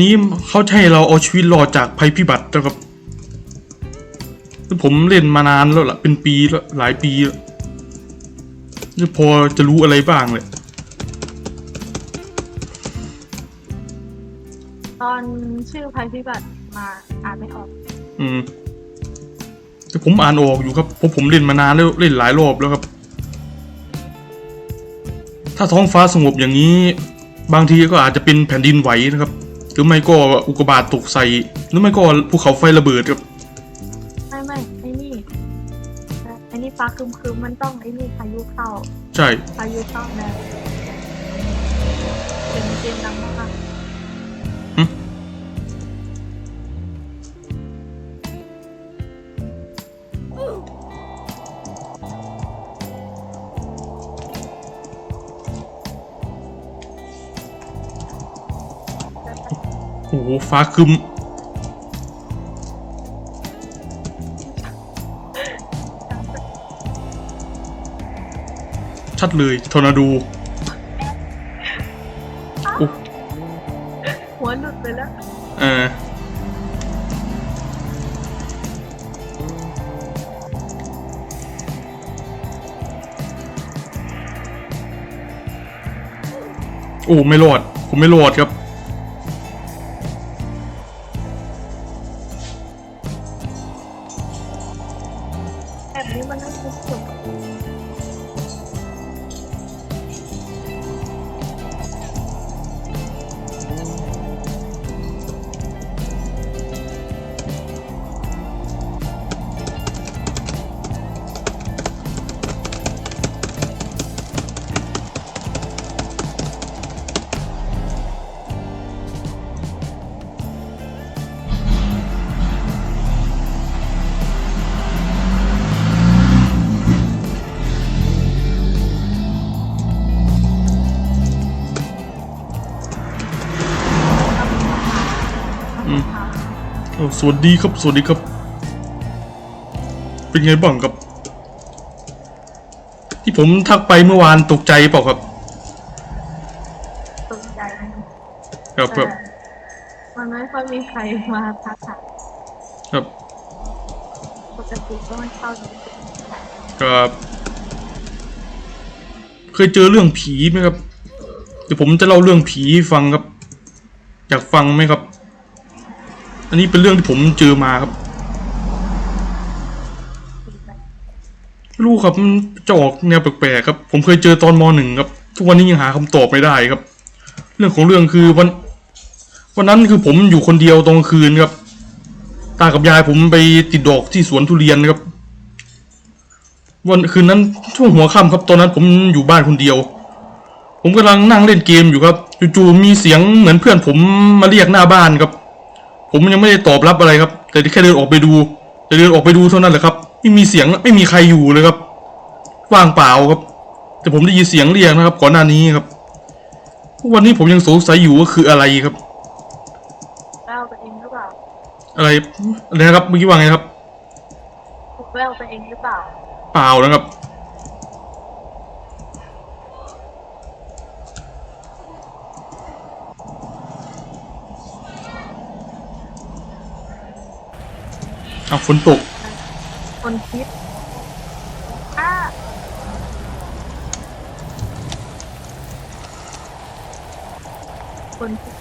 นี้เขาจะให้เราเอาชีวิตรอดจากภัยพิบัตินะครับผมเล่นมานานแล้วล่ะ เป็นปีแล้วหลายปีแล้วนี่พอจะรู้อะไรบ้างเลย ตอนชื่อภัยพิบัติมาอ่านไม่ออก อืมแต่ผมอ่านออกอยู่ครับเพราะผมเล่นมานานแล้วเล่นหลายรอบแล้วครับ ถ้าท้องฟ้าสงบอย่างนี้ บางทีก็อาจจะเป็นแผ่นดินไหวนะครับห รือไม่ก็อุกกาบาตตกใส่หรือไม่ก็ภูเขาไฟระเบิดครับไม่ไม่ไอ้นี่ไอ้นี่ฟ้าครึมครึมๆมันต้องไอ้นี่พายุเข้า ใช่ พายุเข้าแน่เป็นเกมดังมาก ฟ้าครึมชัดเลยทอร์นาโดโอ้หัวหลุดไปแล้ว เออโอ้ไม่รอดผมไม่รอดครับแบบ สวัสดีครับสวัสดีครับ เป็นไงบ้างครับ ที่ผมทักไปเมื่อวานตกใจเปล่าครับตกใจนะครับครับแต่มันไม่ค่อยมีใครมาทักทายครับปกติก็ไม่เข้าเลยครับเคยเจอเรื่องผีไหมครับ เดี๋ยวผมจะเล่าเรื่องผีให้ฟังครับ อยากฟังไหมครับ อันนี้เป็นเรื่องที่ผมเจอมาครับไม่รู้ครับมันจะออกแนวแปลกๆครับ ผมเคยเจอตอนมหนึ่งครับ ทุกวันนี้ยังหาคำตอบไม่ได้ครับ เรื่องของเรื่องคือวัน วันนั้นคือผมอยู่คนเดียวตอนกลางคืนครับ ตากับยายผมไปติดดอกที่สวนทุเรียนครับ วันคืนนั้นช่วงหัวค่ำครับ ตอนนั้นผมอยู่บ้านคนเดียว ผมกำลังนั่งเล่นเกมอยู่ครับ จู่ๆมีเสียงเหมือนเพื่อนผมมาเรียกหน้าบ้านครับ ผมยังไม่ได้ตอบรับอะไรครับ แต่แค่เดินออกไปดูแต่เดินออกไปดูเท่านั้นแหละครับ ไม่มีเสียงไม่มีใครอยู่เลยครับ ว่างเปล่าครับ แต่ผมได้ยินเสียงเรียกนะครับ ก่อนหน้านี้ครับทุกวันนี้ผมยังสงสัยอยู่ว่าคืออะไรครับแววไปเองหรือเปล่า อะไรอะไรนะครับเมื่อกี้ว่าไงครับถูกแววไปเองหรือเปล่า เปล่านะครับ เอาฝนตกคนคิดอ่าคนคิด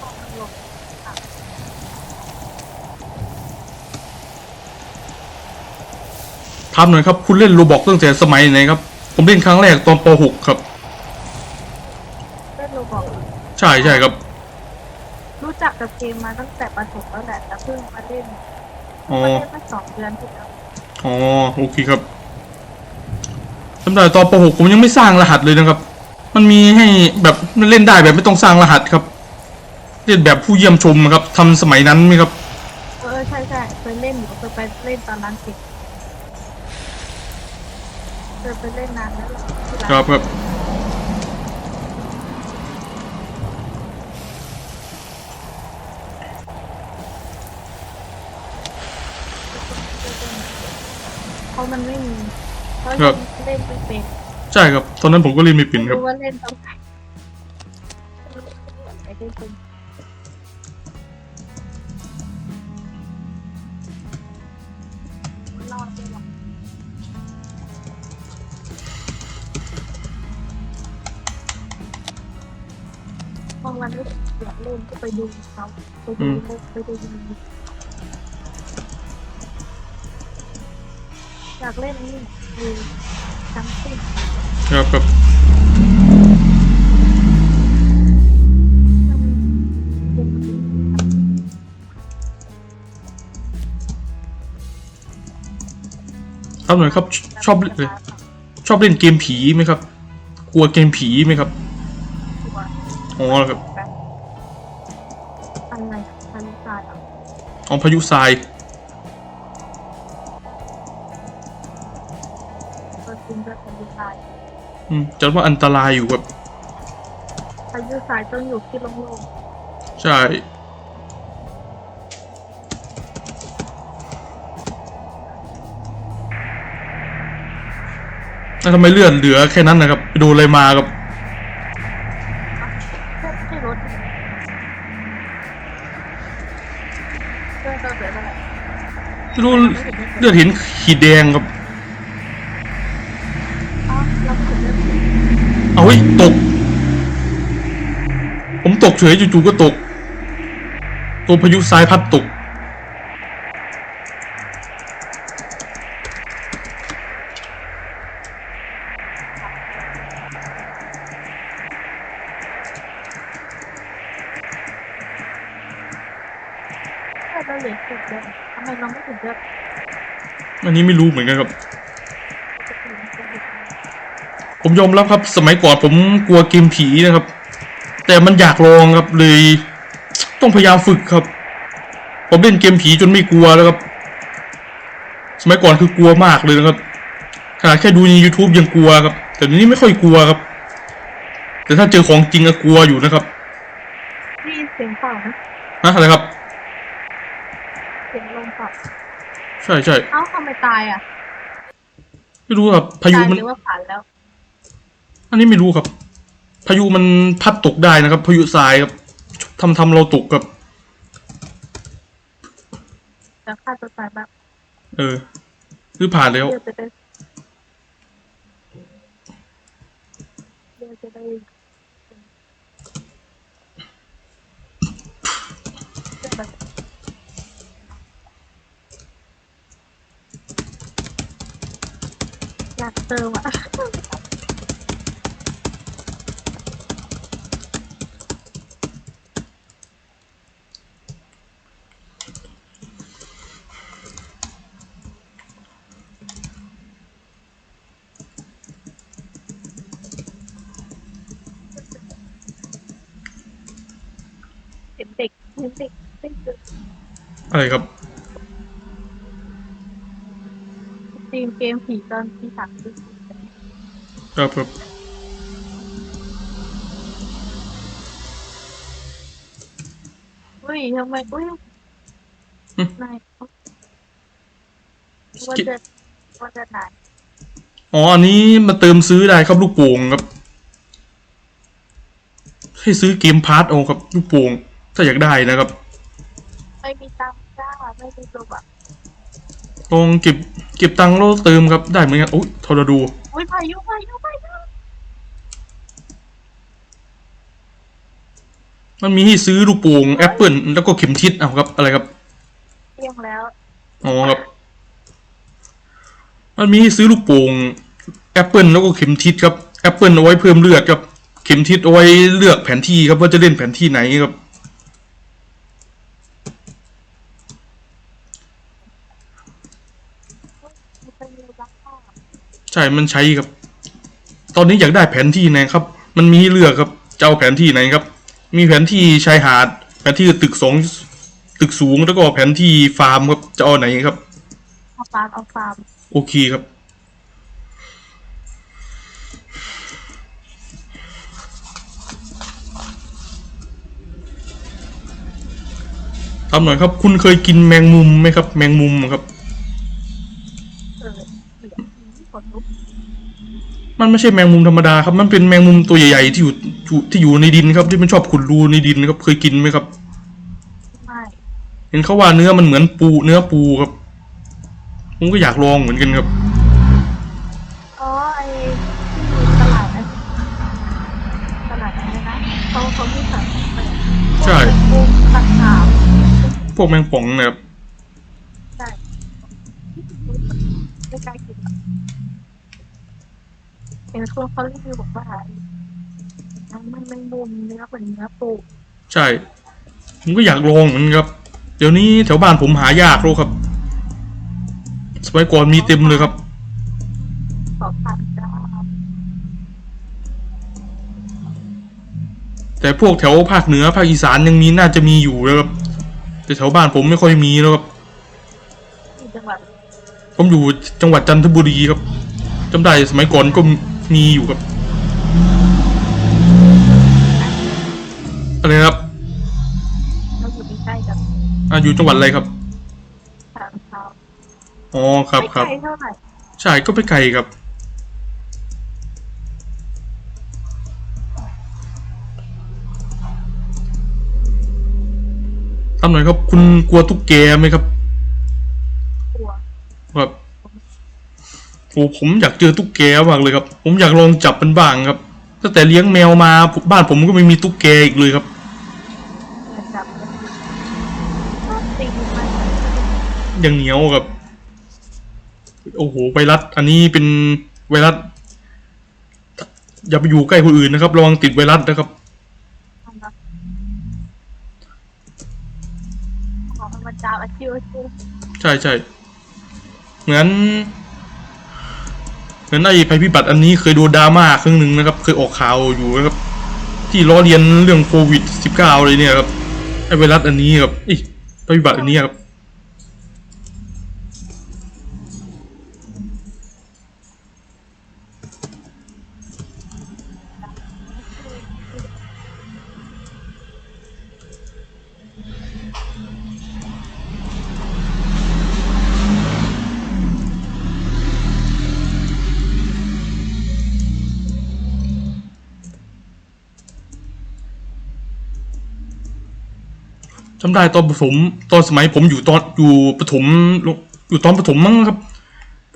ของมันหลบอะถามหน่อยครับ คุณเล่นโรบอกตั้งแต่สมัยไหนครับ ผมเล่นครั้งแรกตอนป .6 ครับ เล่นโรบอกใช่ใช่ครับ รู้จักกับเกมมาตั้งแต่ประถมแล้วแหละแต่เพิ่งมาเล่นอ๋อ มาเล่นมาสองเดือนที่แล้วอ๋อ โอเคครับจำได้ตอนป .6 ผมยังไม่สร้างรหัสเลยนะครับ มันมีให้แบบเล่นได้แบบไม่ต้องสร้างรหัสครับ เล่นแบบผู้เยี่ยมชมครับทำสมัยนั้นไหมครับ เออใช่ใช่เคยเล่นอยู่เคยไปเล่นตอนนั้นสิเคยไปเล่นนานแล้วแหละที่ร้าน ครับครับ เพราะมันไม่มีเพราะครับ เล่นไม่เป็นใช่ครับ ตอนนั้นผมก็เล่นไม่เป็นครับ รู้ว่าเล่นตรงไหนไอ้ที่เป็นรอดได้หรอกบางวันไม่อยากเล่นก็ไปดูเขาไปดูไปดู อยากเล่นนี่คือจำสิ้นครับครับครับหน่อยครับชชอบเอ่อชอบเล่นเกมผีไหมครับ กลัวเกมผีไหมครับอ๋อครับอะไรพันศาสตร์อ๋อพายุทราย ก็จริงก็พันศาสตร์อืมจัดว่าอันตรายอยู่ครับพายุสายต้องอยู่ที่โล่งใช่ แล้วทำไมเลือดเหลือแค่นั้นนะครับ ไปโดนอะไรมาครับๆแค่ที่รถเพื่อนก็เสียไปแล้วไม่รู้เลือดเห็นขีดแดงครับ อ้าวเราไม่ถึงเรื่อง เอาเฮ้ยตก ผมตกเฉยจู่ๆก็ตก ตัวพายุทรายพัดตกแค่เราเหลือสิบเดือนทำไมเราไม่ถึงเรื่องอันนี้ไม่รู้เหมือนกันครับ จะถึงจะถึง ผมยอมรับครับ สมัยก่อนผมกลัวเกมผีนะครับ แต่มันอยากลองครับเลย ต้องพยายามฝึกครับ ผมเล่นเกมผีจนไม่กลัวแล้วครับ สมัยก่อนคือกลัวมากเลยนะครับขนาดแค่ดูใน YouTube ยังกลัวครับ แต่เดี๋ยวนี้ไม่ค่อยกลัวครับ แต่ถ้าเจอของจริงก็กลัวอยู่นะครับได้ยินเสียงเปล่านะนะอะไรครับ เสียงลมเปล่าใช่ใช่เอ้าทำไมตายอะไม่รู้ครับพายุตายมัน หรือว่าผ่านแล้ว อันนี้ไม่รู้ครับ พายุมันพัดตกได้นะครับ พายุทรายครับทำทำเราตกครับจะฆ่าตัวตายแบบเออหรือผ่านแล้ว เดี๋ยวจะได้เดี๋ยวจะได้แบบอยากเติมอะ เห็นเด็กเห็นเด็กเล่นเกิด อะไรครับสตรีมเกมผีตอนที่สามที่ครับครับเฮ้ยทำไมอุ้ยนายวันจะวันจะไหนอ๋อ อันนี้มาเติมซื้อได้ครับลูกโป่งครับ ให้ซื้อเกมพาร์ทเอาครับลูกโป่ง ถ้าอยากได้นะครับ ไม่มีตังค์จ้าไม่มีตัวแบบลองเก็บเก็บตังค์แล้วเติมครับได้เหมือนกันโอ้ยทอร์นาโดอุ้ยพายุพายุพายุมันมีให้ซื้อลูกโป่งแอปเปิลแล้วก็เข็มทิศเอาครับ อะไรครับเที่ยงแล้วอ๋อครับ มันมีให้ซื้อลูกโป่งแอปเปิลแล้วก็เข็มทิศครับแอปเปิลเอาไว้เพิ่มเลือดครับ เข็มทิศเอาไว้เลือกแผนที่ครับว่าจะเล่นแผนที่ไหนครับ มันเป็นเรือรักพ่อ ใช่มันใช้ครับ ตอนนี้อยากได้แผนที่ไหนครับ มันมีให้เลือกครับจะเอาแผนที่ไหนครับ มีแผนที่ชายหาด แผนที่ตึกสองตึกสูงแล้วก็แผนที่ฟาร์มครับจะเอาไหนครับเอาฟาร์มเอาฟาร์มโอเคครับทำหน่อยครับ คุณเคยกินแมงมุมไหมครับ แมงมุมครับ เออเหลือขนลุก มันไม่ใช่แมงมุมธรรมดาครับมันเป็นแมงมุมตัวใหญ่ๆที่อยู่อยู่ที่อยู่ในดินครับที่มันชอบขุดรูในดินครับเคยกินไหมครับไม่เห็นเขาว่าเนื้อมันเหมือนปูเนื้อปูครับผมก็อยากลองเหมือนกันครับอ๋อไอตลาดไอตลาดอะไรนะเขาเขามีขายของเปิดใช่พวกตัดขาวพวกแมงป่องนะครับใช่ไม่กล้ากินหรอก เห็นคนเขารีวิวบอกว่าน้ำมันแมงมุมเนื้อเหมือนเนื้อปูใช่ผมก็อยากลองเหมือนกันครับ เดี๋ยวนี้แถวบ้านผมหายากแล้วครับ สมัยก่อนมีเต็มเลยครับสองพันจ้าแต่พวกแถวภาคเหนือภาคอีสานยังมีน่าจะมีอยู่นะครับ แต่แถวบ้านผมไม่ค่อยมีแล้วครับที่จังหวัดผมอยู่จังหวัดจันทบุรีครับจำได้สมัยก่อนก็ มีอยู่ครับอะไรนะครับเราอยู่ใกล้ๆกับอ่าอยู่จังหวัดอะไรครับทางเขาอ๋อครับไม่ครับไกลเท่าไหร่ใช่ก็ไปไกลครับ ทำหน่อยครับ คุณกลัวตุ๊กแกไหมครับ กลัว ครับ โอ้ผมอยากเจอตุ๊กแกมากเลยครับ ผมอยากลองจับมันบ้างครับตั้งแต่เลี้ยงแมวมาบ้านผมก็ไม่มีตุ๊กแกอีกเลยครับเหมือนจับมันก็ตีมันอย่างเหนียวครับโอ้โหไวรัสอันนี้เป็นไวรัสอย่าไปอยู่ใกล้คนอื่นนะครับ ระวังติดไวรัสนะครับทำแบบขอมันจับอาชิวอาชิวใช่ใช่เหมือน นั้นไอ้ภัยพิบัติอันนี้เคยโดนดราม่าครั้งหนึ่งนะครับ เคยออกข่าวอยู่นะครับ ที่ล้อเลียนเรื่องโควิด -19 เลยเนี่ยครับไอ้ไวรัสอันนี้ครับไอ้ภัยพิบัติอันนี้ครับ จำได้ตอนประถมตอนสมัยผมอยู่ตอนอยู่ประถมอยู่ตอนประถมมั้งครับ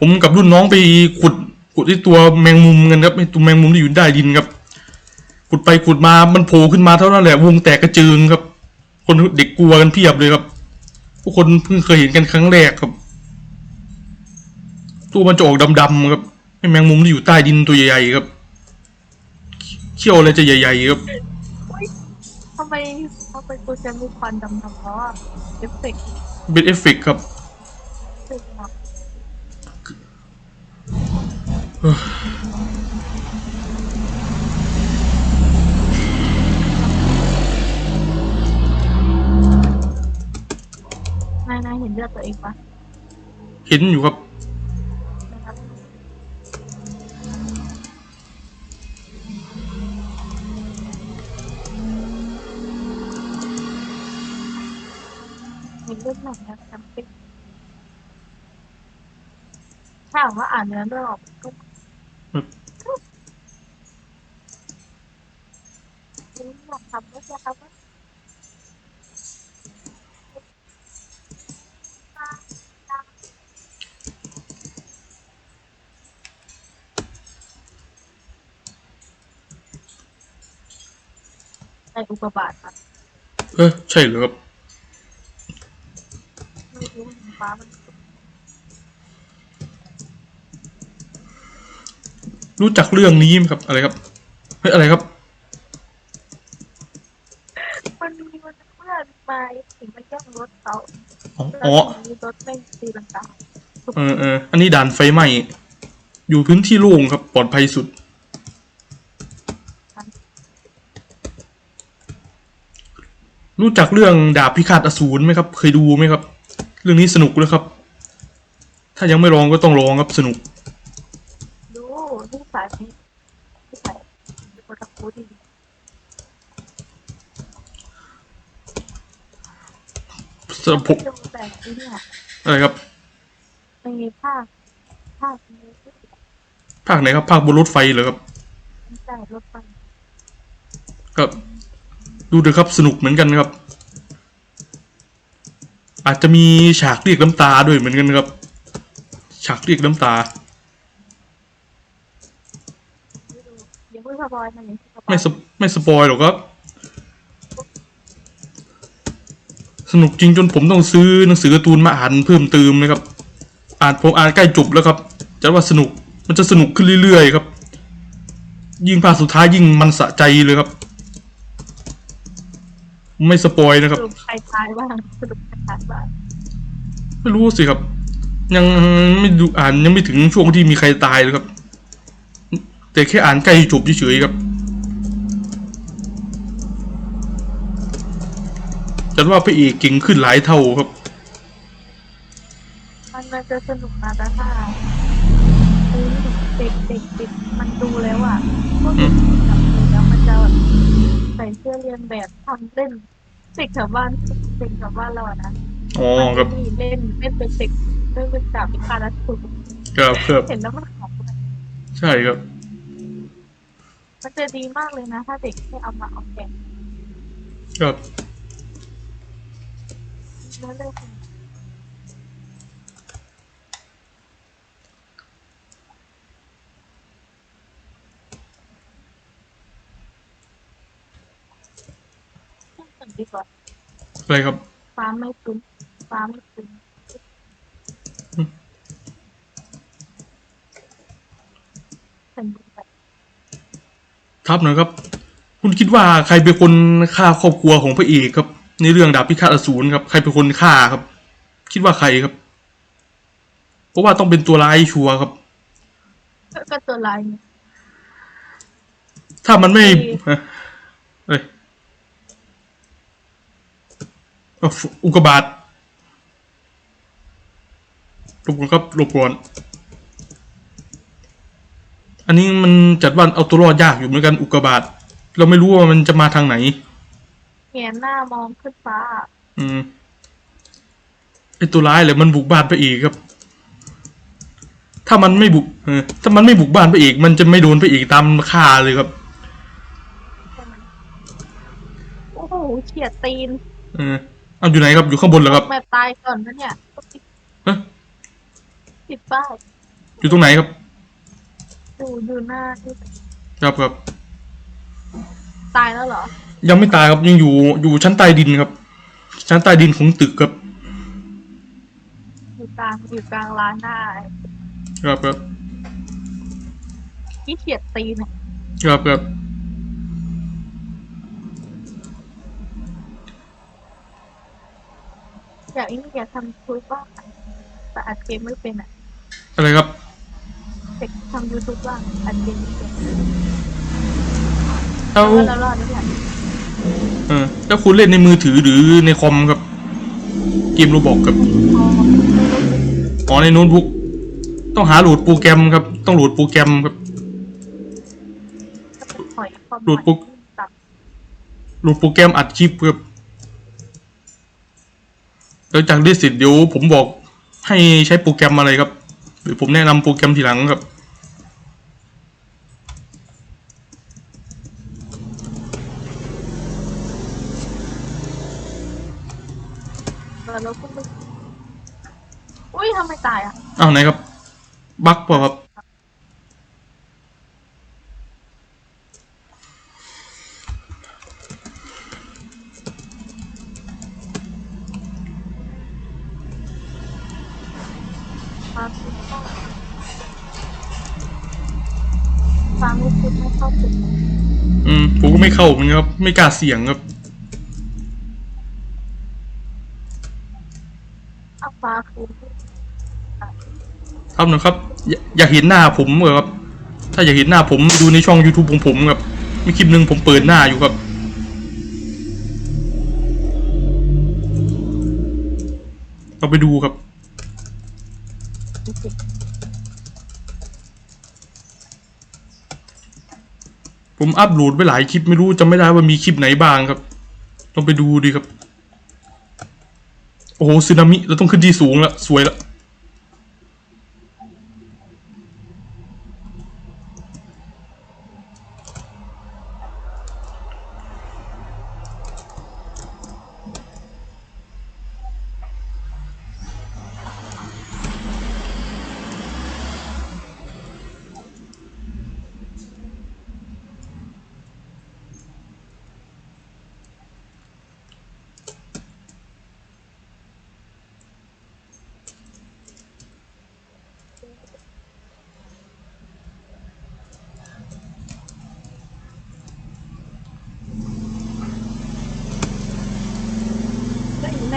ผมกับรุ่นน้องไปขุดขุดไอ้ตัวแมงมุมกันครับไอ้ตัวแมงมุมที่อยู่ใต้ดินครับ ขุดไปขุดมามันโผล่ขึ้นมาเท่านั้นแหละวงแตกกระเจิงครับ คนเด็กกลัวกันเพียบเลยครับผู้คนเพิ่งเคยเห็นกันครั้งแรกครับ ตัวมันจะออกดำๆครับไอ้แมงมุมที่อยู่ใต้ดินตัวใหญ่ๆครับเขี้ยวอะไรจะใหญ่ๆครับทำไม ทำไมกูจะมีควันดำๆเพราะว่าเอฟเฟกต์เป็นเอฟเฟกต์ครับขึ้นมานาายนายเห็นเลือดตัวเองปะเห็นอยู่ครับนะครับ เห็นเลือดหนักนะจำเป็นถ้าว่าอ่านเนื้อเรื่องออกก็ครับอยากทำก็จะทำว่าในอุกกาบาตครับ เออใช่เหรอครับ ฟ้ามันรู้จักเรื่องนี้ไหมครับ อะไรครับ เฮ้ย อะไรครับ มันมีมันเพื่อนมาถึงมาแย่งรถเขาอ๋อแล้วอ๋อทีนี้รถไม่งตีลังกาเออเอออันนี้ด่านไฟไหม้ อยู่พื้นที่โล่งครับ ปลอดภัยสุด รู้จักเรื่องดาบพิฆาตอสูรไหมครับ เคยดูไหมครับ เรื่องนี้สนุกเลยครับ ถ้ายังไม่ลองก็ต้องลองครับสนุก ดูนี่สายนี้นี่สายโปรตะคูดีสำหรับผมดูแต่ที่เนี่ยอะไรครับ มันมีภาคภาคนี้ภาคไหนครับ ภาคบนรถไฟเหรอครับแต่รถไฟครับ ดูเถอะครับสนุกเหมือนกันครับ อาจจะมีฉากเรียกน้ำตาด้วยเหมือนกันครับ ฉากเรียกน้ำตา อย่าเพิ่งสปอยนะอย่าเพิ่งสปอยไม่สปไม่สปอยหรอกครับ สนุกจริงจนผมต้องซื้อหนังสือการ์ตูนมาอ่านเพิ่มเติมนะครับ อ่านผมอ่านใกล้จบแล้วครับจะว่าสนุกมันจะสนุกขึ้นเรื่อยๆครับ ยิ่งภาคสุดท้ายยิ่งมันสะใจเลยครับ ไม่สปอยนะคสรับ รุปใครตายบ้างสรุปใครตายบ้างไม่รู้สิครับ ยังไม่ดูอ่านยังไม่ถึงช่วงที่มีใครตายเลยครับ แต่แค่อ่านใกล้จบเฉยๆครับจัดว่าพระเอกเก่งขึ้นหลายเท่าครับ มันมันจะสนุกนะแต่ถ้าเออเด็กเด็กเด็กมันดูแล้วอะพวกเด็กแบบดูแล้วมันจะแบบ ใส่เสื้อเรียนแบบทำเล่นเด็กแถวบ้านเด็กแถวบ้านเราอะนะอ๋อครับมันจะมีเล่นเล่นเป็นเด็กเล่นเป็นจ่าพิฆาตอสูรครับครับเห็นแล้วมันขำใช่ครับ มันจะดีมากเลยนะ ถ้าเด็กให้เอามาเอาแกะครับแล้วเล่น ดีกว่าอะไรครับ ฟ้าไม่คุ้นฟ้าไม่คุ้นอืมสั่งดีกว่าครับหน่อยครับ คุณคิดว่าใครเป็นคนฆ่าครอบครัวของพระเอกครับ ในเรื่องดาบพิฆาตอสูรครับ ใครเป็นคนฆ่าครับ คิดว่าใครครับ เพราะว่าต้องเป็นตัวร้ายชัวร์ครับ ก็ก็ตัวลายเนี่ยถ้ามันไม่ดีฮะเอ้ยเอาอุกกาบาตหลบก่อนครับหลบก่อนอันนี้มันจัดว่าเอาตัวรอดยากอยู่เหมือนกันอุกกาบาตเราไม่รู้ว่ามันจะมาทางไหนเงียหน้ามองขึ้นฟ้า อืมไอตัวร้ายเลยมันบุกบ้านพระเอกครับ ถ้ามันไม่บุกเออถ้ามันไม่บุกบ้านพระเอกมันจะไม่โดนพระเอกตามฆ่าเลยครับโอ้โหเฉียดตีน เออ เอาอยู่ไหนครับอยู่ข้างบนเหรอครับแม่ตายก่อนนะเนี่ยฮะติดป้ายอยู่ตรงไหนครับ อยู่อยู่หน้าที่ครับครับ ตายแล้วเหรอ ยังไม่ตายครับยังอยู่อยู่ชั้นใต้ดินครับ ชั้นใต้ดินของตึกครับ อยู่กลางอยู่กลางร้านได้ครับครับที่เฉียดตีนอะครับครับ อยากไอ้นี่อยากทำทูบบ้างอะแต่อัดเกมไม่เป็นอะอะไรครับเด็กทำยูทูบบ้างอัดเกมไม่เป็นเอาแล้วเรารอดนี่แหละเออแล้วคุณเล่นในมือถือหรือในคอมครับเกมโรบอกครับอ๋ออ๋อในโน้ตบุ๊กต้องหาโหลดโปรแกรมครับ ต้องโหลดโปรแกรมครับก็เป็นหอยความหลุดปุ๊บ ตับโหลดโปรแกรมอัดคลิปครับ หลังจากได้เสร็จเดี๋ยวผมบอกให้ใช้โปรแกรมอะไรครับ หรือผมแนะนำโปรแกรมทีหลังครับ แล้วเราก็ไม่อุ้ยทำไมตายอะ อ้าวไหนครับ บั๊กเปล่าครับ เข้าเหมือนกันครับ ไม่กล้าเสี่ยงครับอาฟ้าคือครับนะครับอยากอยากเห็นหน้าผมเหรอครับ ถ้าอยากเห็นหน้าผมดูในช่อง YouTube ของผมครับมีคลิปหนึ่งผมเปิดหน้าอยู่ครับ เราไปดูครับจริ ผมอัพโหลดไปหลายคลิปไม่รู้จำไม่ได้ว่ามีคลิปไหนบ้างครับต้องไปดูดีครับ โอ้โหสึนามิเราต้องขึ้นที่สูงละสวยละ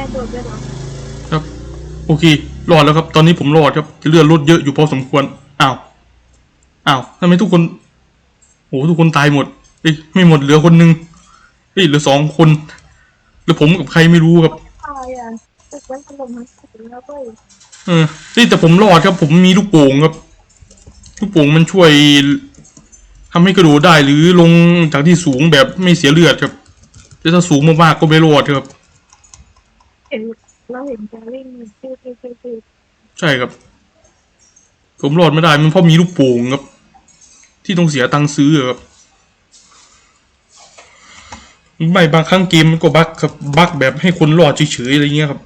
ม่โดดด้วยเหรอครับ โอเครอดแล้วครับ ตอนนี้ผมรอดครับเลือดลดเยอะอยู่พอสมควรอ้าวอ้าวทำไมทุกคนโอ้ทุกคนตายหมดเอ้ยไม่หมดเหลือคนหนึงเอ้ยเหลือสองคนเหลือผมกับใครไม่รู้ครับตายอะตึกไว้ถล่มทั้งตึกแล้วเว้ยเออเอ้ยแต่ผมรอดครับ ผมมีลูกโป่งครับลูกโป่งมันช่วยทำให้กระโดดได้หรือลงจากที่สูงแบบไม่เสียเลือดครับแต่ถ้าสูงมากๆก็ไม่รอดครับ เห็นเราเห็นแกวิ่งตื้อตื้อตื้อตื้อใช่ครับ ผมรอดไม่ได้ มันเพราะมีลูกโป่งครับ ที่ต้องเสียตังค์ซื้อครับไม่บางครั้งเกมมันก็บั๊กครับบั๊กแบบให้คนรอดเฉยๆอะไรเงี้ยครับ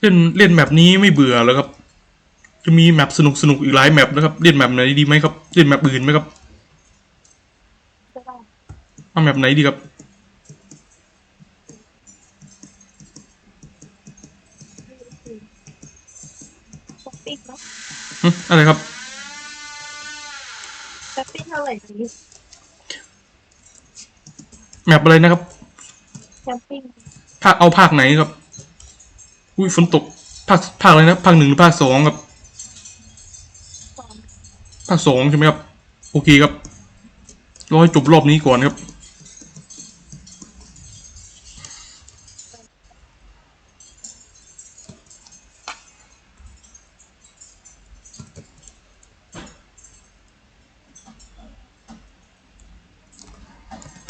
เล่นเล่นแมปนี้ไม่เบื่อแล้วครับ จะมีแมปสนุกสนุกๆอีกหลายแมปนะครับ เล่นแมปไหนดีไหมครับ เล่นแมปอื่นไหมครับจะได้เอาแมปไหนดีครับสปิ๊กเนาะหึอะไรครับสปิ๊กเท่าไหร่ดีแมปอะไรนะครับแคมปิ้งภาคเอาภาคไหนครับ อุ้ยฝนตกภาคภาคอะไรนะภาคหนึ่งหรือภาคสองครับ ภาคสองใช่ไหมครับ โอเคครับรอให้จบรอบนี้ก่อนครับ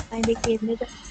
ในในเกมนี่จะ